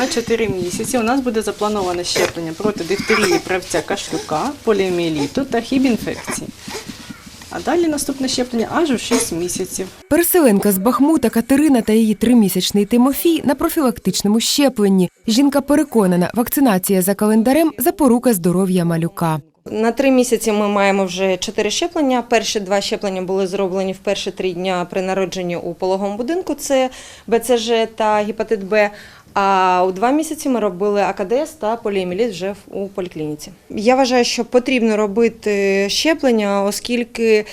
на 4 місяці у нас буде заплановане щеплення проти дифтерії, правця кашлюка, поліоміеліту та хібінфекції. А далі наступне щеплення аж у 6 місяців. Переселенка з Бахмута Катерина та її тримісячний Тимофій на профілактичному щепленні. Жінка переконана, вакцинація за календарем запорука здоров'я малюка. На три місяці ми маємо вже чотири щеплення. Перші два щеплення були зроблені в перші три дня при народженні у пологовому будинку. Це БЦЖ та гепатит Б. А у два місяці ми робили АКДС та поліеміліт вже в- у поліклініці. Я вважаю, що потрібно робити щеплення, оскільки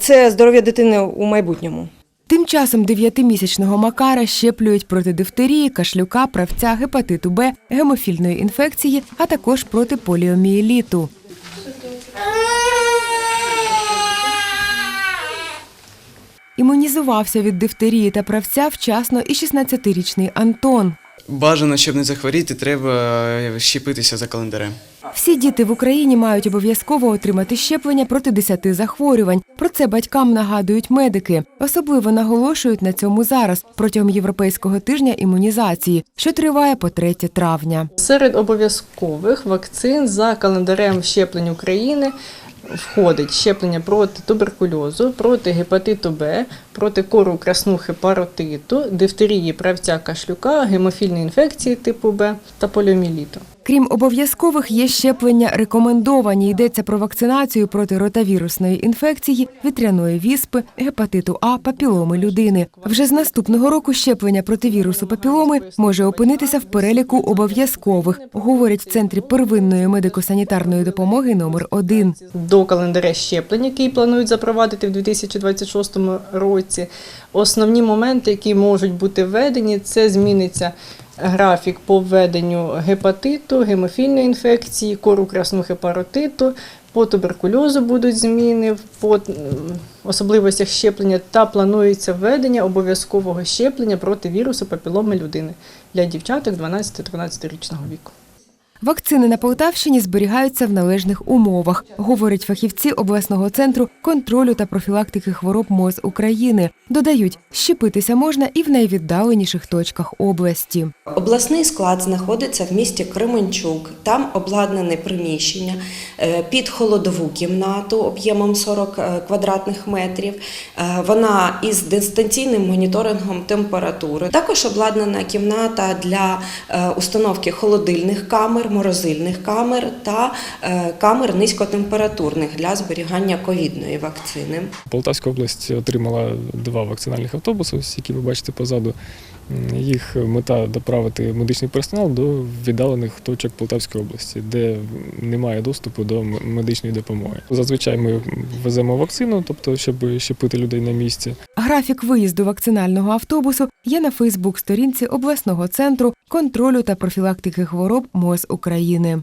це здоров'я дитини у майбутньому. Тим часом дев'ятимісячного Макара щеплюють проти дифтерії, кашлюка, правця, гепатиту Б, гемофільної інфекції, а також проти поліомієліту. Імунізувався від дифтерії та правця вчасно і 16-річний Антон. Бажано, щоб не захворіти, треба е, щепитися за календарем. Всі діти в Україні мають обов'язково отримати щеплення проти 10 захворювань. Про це батькам нагадують медики. Особливо наголошують на цьому зараз протягом європейського тижня імунізації, що триває по 3 травня. Серед обов'язкових вакцин за календарем щеплень України входить щеплення проти туберкульозу, проти гепатиту Б, проти кору краснухи паротиту, дифтерії, правця кашлюка, гемофільної інфекції типу Б та поліоміеліту. Крім обов'язкових, є щеплення рекомендовані. Йдеться про вакцинацію проти ротавірусної інфекції, вітряної віспи, гепатиту А, папіломи людини. Вже з наступного року щеплення проти вірусу папіломи може опинитися в переліку обов'язкових, говорять в центрі первинної медико-санітарної допомоги номер 1 До календаря щеплень, який планують запровадити в 2026 році, основні моменти, які можуть бути введені, це зміниться графік по введенню гепатиту, гемофільної інфекції, кору красного хепаротиту, по туберкульозу будуть зміни по особливостях щеплення та планується введення обов'язкового щеплення проти вірусу папіломи людини для дівчаток 12-13 річного віку. Вакцини на Полтавщині зберігаються в належних умовах, говорять фахівці обласного центру контролю та профілактики хвороб МОЗ України. Додають, щепитися можна і в найвіддаленіших точках області. Обласний склад знаходиться в місті Кременчук. Там обладнане приміщення е, під холодову кімнату об'ємом 40 е, квадратних метрів. Е, Вона із дистанційним моніторингом температури. Також обладнана кімната для установки холодильних камер, морозильних камер та е, камер низькотемпературних для зберігання ковідної вакцини. Полтавська область отримала два вакцинальних автобуси, які ви бачите позаду. Їх мета доправити медичний персонал до віддалених точок Полтавської області, де немає доступу до медичної допомоги. Зазвичай ми веземо вакцину, тобто щоб щепити людей на місці. Графік виїзду вакцинального автобусу є на Фейсбук-сторінці обласного центру контролю та профілактики хвороб МОЗ України.